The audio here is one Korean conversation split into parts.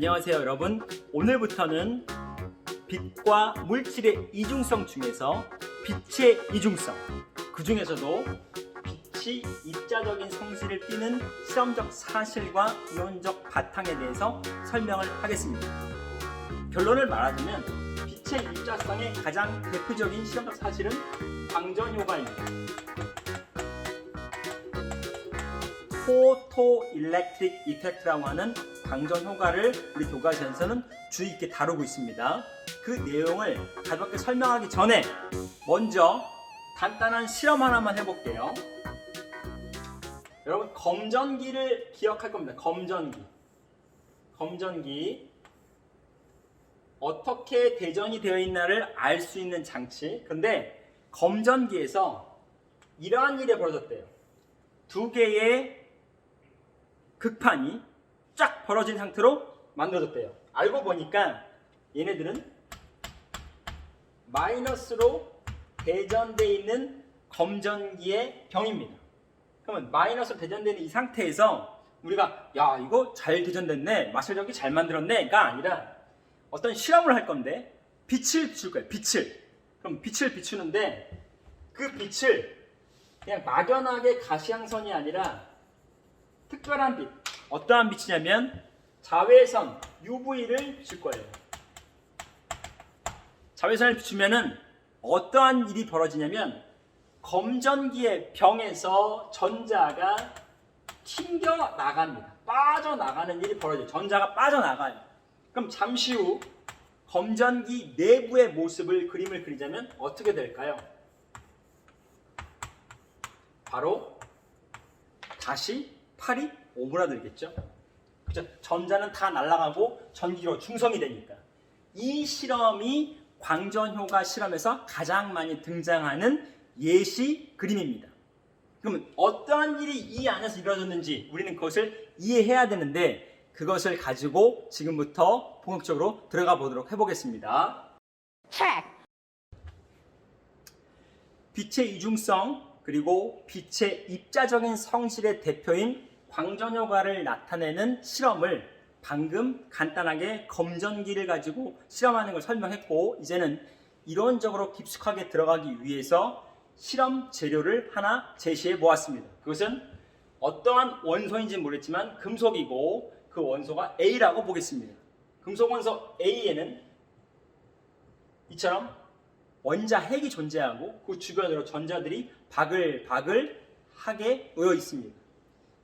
안녕하세요 여러분. 오늘부터는 빛과 물질의 이중성 중에서 빛의 이중성. 그 중에서도 빛이 입자적인 성질을 띠는 실험적 사실과 이론적 바탕에 대해서 설명을 하겠습니다. 결론을 말하자면 빛의 입자성의 가장 대표적인 실험적 사실은 광전 효과입니다. 포토 일렉트릭 이펙트라고 하는 광전 효과를 우리 교과서에서는 주의 있게 다루고 있습니다. 그 내용을 가볍게 설명하기 전에 먼저 간단한 실험 하나만 해볼게요. 여러분 검전기를 기억할 겁니다. 검전기. 검전기. 어떻게 대전이 되어 있나를 알 수 있는 장치. 근데 검전기에서 이러한 일이 벌어졌대요. 두 개의 극판이 쫙 벌어진 상태로 만들어졌대요. 알고 보니까 얘네들은 마이너스로 대전되어 있는 검전기의 병입니다. 그러면 마이너스로 대전되는 이 상태에서 우리가 야 이거 잘 대전됐네 마찰적이 잘 만들었네가 아니라 어떤 실험을 할 건데 빛을 비출 거예요. 빛을 그럼 빛을 비추는데 그 빛을 그냥 막연하게 가시광선이 아니라 특별한 빛. 어떠한 빛이냐면 자외선 UV를 비출 거예요. 자외선을 비추면은 어떠한 일이 벌어지냐면 검전기의 병에서 전자가 튕겨 나갑니다. 빠져나가는 일이 벌어져요. 전자가 빠져나가요. 그럼 잠시 후 검전기 내부의 모습을 그림을 그리자면 어떻게 될까요? 바로 다시 팔이 오므라들겠죠. 그죠? 전자는 다 날아가고 전기로 중성이 되니까. 이 실험이 광전효과 실험에서 가장 많이 등장하는 예시 그림입니다. 그러면 어떠한 일이 이 안에서 이루어졌는지 우리는 그것을 이해해야 되는데 그것을 가지고 지금부터 본격적으로 들어가 보도록 해보겠습니다. check. 빛의 이중성 그리고 빛의 입자적인 성질의 대표인 광전 효과를 나타내는 실험을 방금 간단하게 검전기를 가지고 실험하는 걸 설명했고 이제는 이론적으로 깊숙하게 들어가기 위해서 실험 재료를 하나 제시해 보았습니다. 그것은 어떠한 원소인지 모르겠지만 금속이고 그 원소가 A라고 보겠습니다. 금속 원소 A에는 이처럼 원자 핵이 존재하고 그 주변으로 전자들이 바글바글 하게 놓여 있습니다.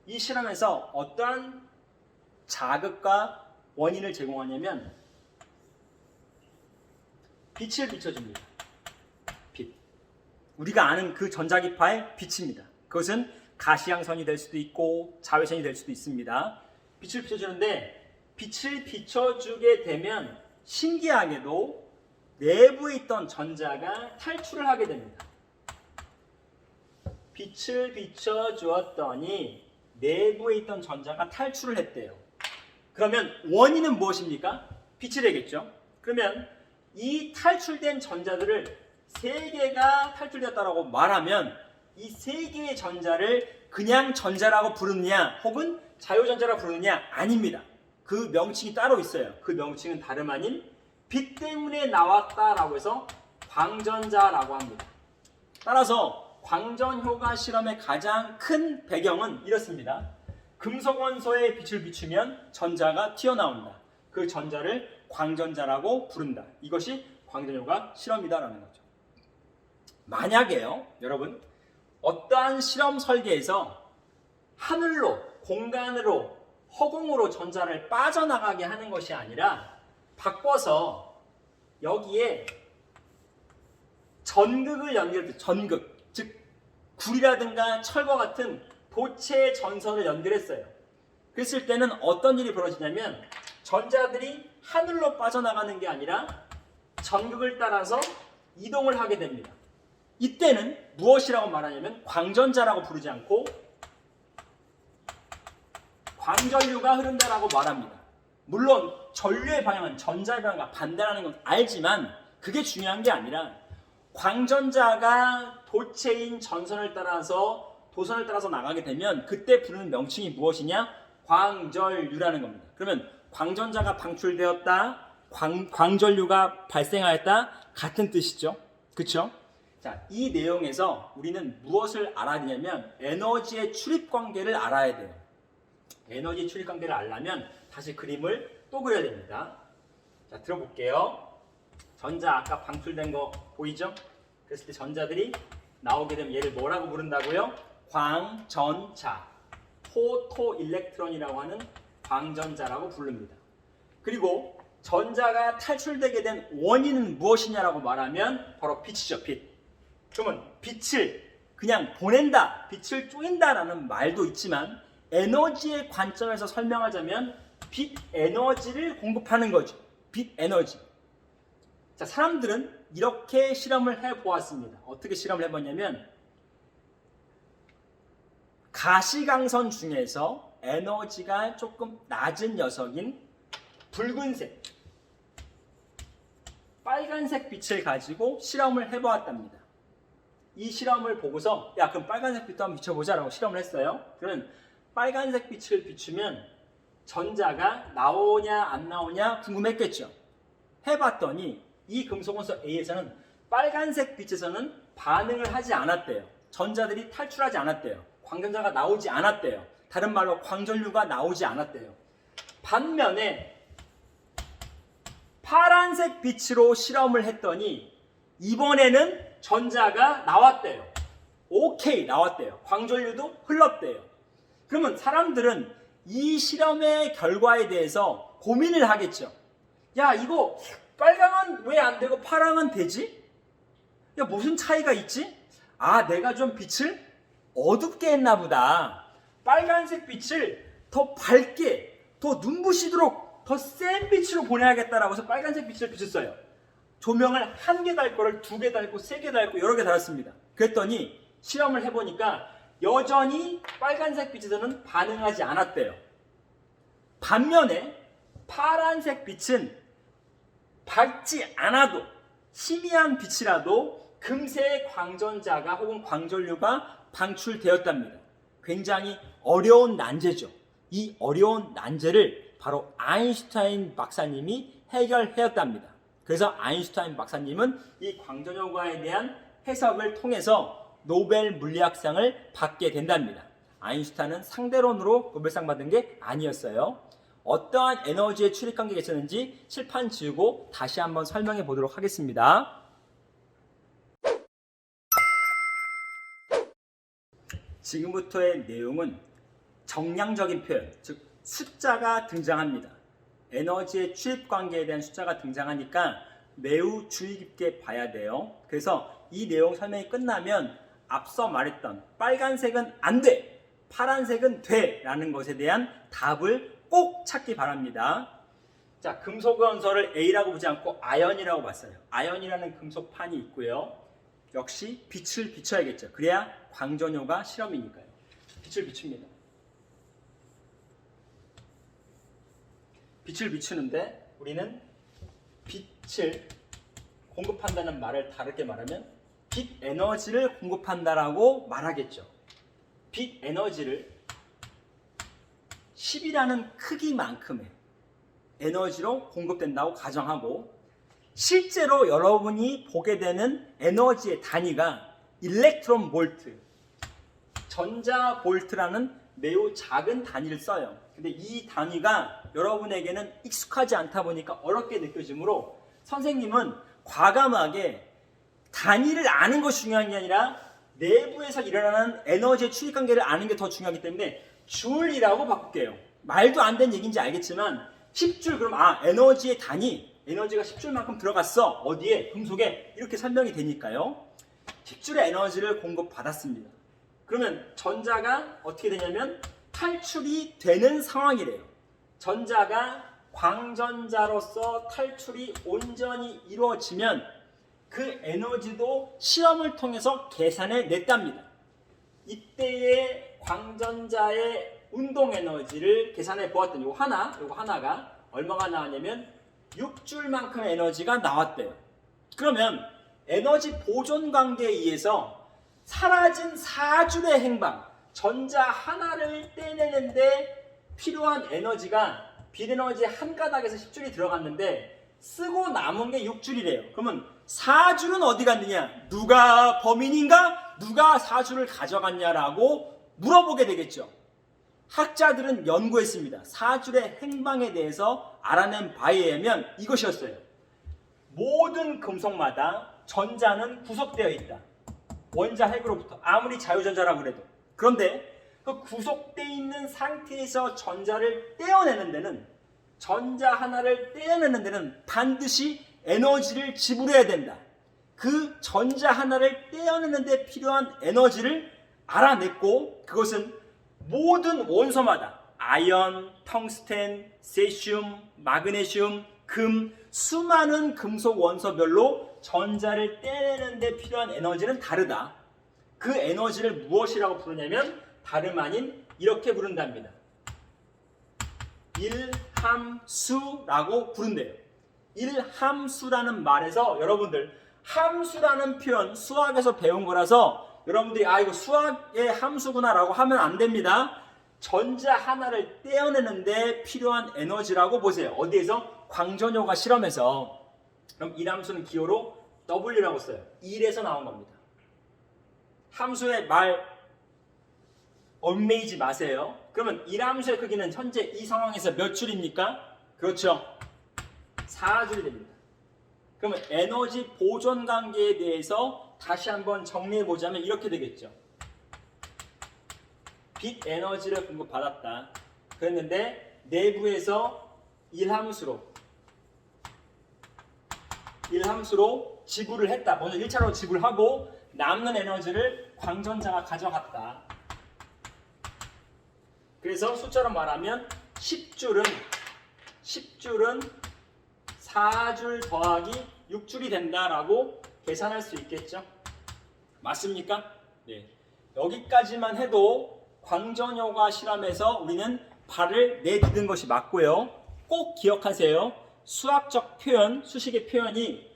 이 실험에서 어떠한 자극과 원인을 제공하냐면 빛을 비춰줍니다. 빛. 우리가 아는 그 전자기파의 빛입니다. 그것은 가시광선이 될 수도 있고 자외선이 될 수도 있습니다. 빛을 비춰주는데 빛을 비춰주게 되면 신기하게도 내부에 있던 전자가 탈출을 하게 됩니다. 빛을 비춰 주었더니 내부에 있던 전자가 탈출을 했대요. 그러면 원인은 무엇입니까? 빛이 되겠죠. 그러면 이 탈출된 전자들을 세 개가 탈출되었다고 말하면 이 세 개의 전자를 그냥 전자라고 부르느냐 혹은 자유전자라고 부르느냐 아닙니다. 그 명칭이 따로 있어요. 그 명칭은 다름 아닌 빛 때문에 나왔다라고 해서 광전자라고 합니다. 따라서 광전 효과 실험의 가장 큰 배경은 이렇습니다. 금속 원소에 빛을 비추면 전자가 튀어나온다. 그 전자를 광전자라고 부른다. 이것이 광전 효과 실험이다라는 거죠. 만약에요, 여러분, 어떠한 실험 설계에서 하늘로, 공간으로, 허공으로 전자를 빠져나가게 하는 것이 아니라 바꿔서 여기에 전극을 연결해 전극 즉 굴이라든가 철과 같은 도체 전선을 연결했어요. 그랬을 때는 어떤 일이 벌어지냐면 전자들이 하늘로 빠져나가는 게 아니라 전극을 따라서 이동을 하게 됩니다. 이때는 무엇이라고 말하냐면 광전자라고 부르지 않고 광전류가 흐른다라고 말합니다. 물론 전류의 방향은 전자의 방향과 반대라는 건 알지만 그게 중요한 게 아니라 광전자가 도체인 전선을 따라서 도선을 따라서 나가게 되면 그때 부르는 명칭이 무엇이냐? 광전류라는 겁니다. 그러면 광전자가 방출되었다, 광, 광전류가 발생하였다 같은 뜻이죠. 그렇죠? 자, 이 내용에서 우리는 무엇을 알아야 되냐면 에너지의 출입 관계를 알아야 돼요. 에너지 출입 관계를 알려면 다시 그림을 또 그려야 됩니다. 자, 들어볼게요. 전자 아까 방출된 거 보이죠? 그랬을 때 전자들이 나오게 되면 얘를 뭐라고 부른다고요? 광전자, 포토일렉트론이라고 하는 광전자라고 부릅니다. 그리고 전자가 탈출되게 된 원인은 무엇이냐라고 말하면 바로 빛이죠, 빛. 그러면 빛을 그냥 보낸다, 빛을 쪼인다라는 말도 있지만 에너지의 관점에서 설명하자면 빛 에너지를 공급하는 거죠. 빛 에너지. 자, 사람들은 이렇게 실험을 해 보았습니다. 어떻게 실험을 해 봤냐면 가시광선 중에서 에너지가 조금 낮은 녀석인 붉은색, 빨간색 빛을 가지고 실험을 해 보았답니다. 이 실험을 보고서 야 그럼 빨간색 빛도 한번 비춰보자라고 실험을 했어요. 그러면 빨간색 빛을 비추면 전자가 나오냐 안 나오냐 궁금했겠죠. 해봤더니 이 금속 원소 A에서는 빨간색 빛에서는 반응을 하지 않았대요. 전자들이 탈출하지 않았대요. 광전자가 나오지 않았대요. 다른 말로 광전류가 나오지 않았대요. 반면에 파란색 빛으로 실험을 했더니 이번에는 전자가 나왔대요. 오케이 나왔대요. 광전류도 흘렀대요. 그러면 사람들은 이 실험의 결과에 대해서 고민을 하겠죠. 야 이거 빨강은 왜 안 되고 파랑은 되지? 야 무슨 차이가 있지? 아 내가 좀 빛을 어둡게 했나 보다. 빨간색 빛을 더 밝게, 더 눈부시도록 더 센 빛으로 보내야겠다라고 해서 빨간색 빛을 비췄어요. 조명을 한 개 달 거를 두 개 달고 세 개 달고 여러 개 달았습니다. 그랬더니 실험을 해보니까 여전히 빨간색 빛에서는 반응하지 않았대요. 반면에 파란색 빛은 밝지 않아도 희미한 빛이라도 금세 광전자가 혹은 광전류가 방출되었답니다. 굉장히 어려운 난제죠. 이 어려운 난제를 바로 아인슈타인 박사님이 해결하였답니다. 그래서 아인슈타인 박사님은 이 광전효과에 대한 해석을 통해서 노벨 물리학상을 받게 된답니다. 아인슈타인은 상대론으로 노벨상 받은 게 아니었어요. 어떠한 에너지의 출입 관계가 있었는지 칠판 지우고 다시 한번 설명해 보도록 하겠습니다. 지금부터의 내용은 정량적인 표현, 즉 숫자가 등장합니다. 에너지의 출입 관계에 대한 숫자가 등장하니까 매우 주의 깊게 봐야 돼요. 그래서 이 내용 설명이 끝나면 앞서 말했던 빨간색은 안 돼, 파란색은 돼 라는 것에 대한 답을 꼭 찾기 바랍니다. 자, 금속 원소를 A라고 보지 않고 아연이라고 봤어요. 아연이라는 금속판이 있고요. 역시 빛을 비춰야겠죠. 그래야 광전효가 실험이니까요. 빛을 비춥니다. 빛을 비추는데 우리는 빛을 공급한다는 말을 다르게 말하면 빛 에너지를 공급한다라고 말하겠죠. 빛 에너지를 10이라는 크기만큼의 에너지로 공급된다고 가정하고 실제로 여러분이 보게 되는 에너지의 단위가 일렉트론 볼트, 전자 볼트라는 매우 작은 단위를 써요. 근데 이 단위가 여러분에게는 익숙하지 않다 보니까 어렵게 느껴지므로 선생님은 과감하게 단위를 아는 것이 중요한 게 아니라 내부에서 일어나는 에너지의 출입 관계를 아는 게 더 중요하기 때문에 줄이라고 바꿀게요. 말도 안 되는 얘기인지 알겠지만 10줄 그럼 아 에너지의 단위 에너지가 10줄만큼 들어갔어 어디에 금속에 이렇게 설명이 되니까요. 10줄의 에너지를 공급받았습니다. 그러면 전자가 어떻게 되냐면 탈출이 되는 상황이래요. 전자가 광전자로서 탈출이 온전히 이루어지면 그 에너지도 시험을 통해서 계산해 냈답니다. 이때의 광전자의 운동 에너지를 계산해 보았더니 요 하나, 요거 하나가 얼마가 나왔냐면 6줄만큼의 에너지가 나왔대요. 그러면 에너지 보존 관계에 의해서 사라진 4줄의 행방, 전자 하나를 떼내는데 필요한 에너지가 비에너지 한 가닥에서 10줄이 들어갔는데 쓰고 남은 게 6줄이래요. 그러면 4줄은 어디 갔느냐? 누가 범인인가? 누가 4줄을 가져갔냐라고 물어보게 되겠죠. 학자들은 연구했습니다. 4줄의 행방에 대해서 알아낸 바에 의하면 이것이었어요. 모든 금속마다 전자는 구속되어 있다. 원자 핵으로부터 아무리 자유전자라고 그래도 그런데 그 구속되어 있는 상태에서 전자를 떼어내는 데는 전자 하나를 떼어내는 데는 반드시 에너지를 지불해야 된다. 그 전자 하나를 떼어내는 데 필요한 에너지를 알아냈고 그것은 모든 원소마다 아연, 텅스텐, 세슘, 마그네슘, 금 수많은 금속 원소별로 전자를 떼내는 데 필요한 에너지는 다르다. 그 에너지를 무엇이라고 부르냐면 다름 아닌 이렇게 부른답니다. 일함수라고 부른대요. 일함수라는 말에서 여러분들 함수라는 표현 수학에서 배운 거라서 여러분들이 아 이거 수학의 함수구나라고 하면 안 됩니다. 전자 하나를 떼어내는데 필요한 에너지라고 보세요. 어디에서? 광전효과 실험에서 그럼 이 함수는 기호로 W라고 써요. 1에서 나온 겁니다. 함수의 말 얽매이지 마세요. 그러면 이 함수의 크기는 현재 이 상황에서 몇 줄입니까? 그렇죠. 4줄이 됩니다. 그러면 에너지 보존 관계에 대해서 다시 한번 정리해 보자면 이렇게 되겠죠. 빛 에너지를 공급받았다. 그랬는데 내부에서 일함수로 일함수로 지불을 했다. 먼저 1차로 지불하고 남는 에너지를 광전자가 가져갔다. 그래서 숫자로 말하면 10줄은 10줄은 4줄 더하기 6줄이 된다라고 계산할 수 있겠죠? 맞습니까? 네. 여기까지만 해도 광전효과 실험에서 우리는 발을 내딛은 것이 맞고요. 꼭 기억하세요. 수학적 표현, 수식의 표현이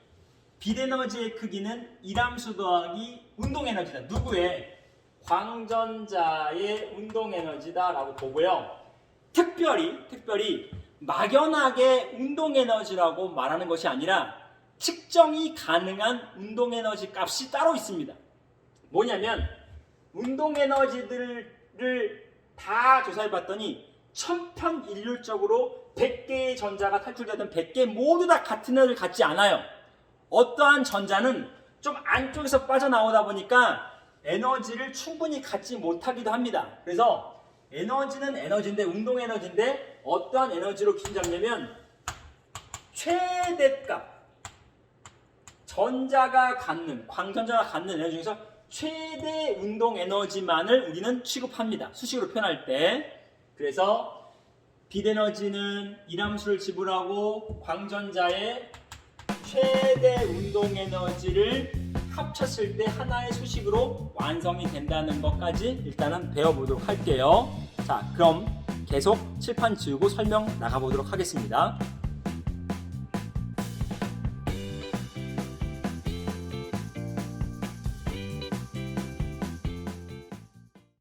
빛에너지의 크기는 일함수 더하기 운동에너지다. 누구의? 광전자의 운동에너지다라고 보고요. 특별히 특별히 막연하게 운동에너지라고 말하는 것이 아니라 측정이 가능한 운동 에너지 값이 따로 있습니다. 뭐냐면 운동 에너지들을 다 조사해 봤더니 천편일률적으로 100개의 전자가 탈출되던 100개 모두 다 같은 애를 갖지 않아요. 어떠한 전자는 좀 안쪽에서 빠져나오다 보니까 에너지를 충분히 갖지 못하기도 합니다. 그래서 에너지는 에너지인데 운동 에너지인데 어떠한 에너지로 잡냐면 최대값 전자가 갖는 광전자가 갖는 에너지 중에서 최대 운동 에너지만을 우리는 취급합니다. 수식으로 표현할 때 그래서 빛 에너지는 이함수를 지불하고 광전자의 최대 운동 에너지를 합쳤을 때 하나의 수식으로 완성이 된다는 것까지 일단은 배워보도록 할게요. 자, 그럼 계속 칠판 지우고 설명 나가보도록 하겠습니다.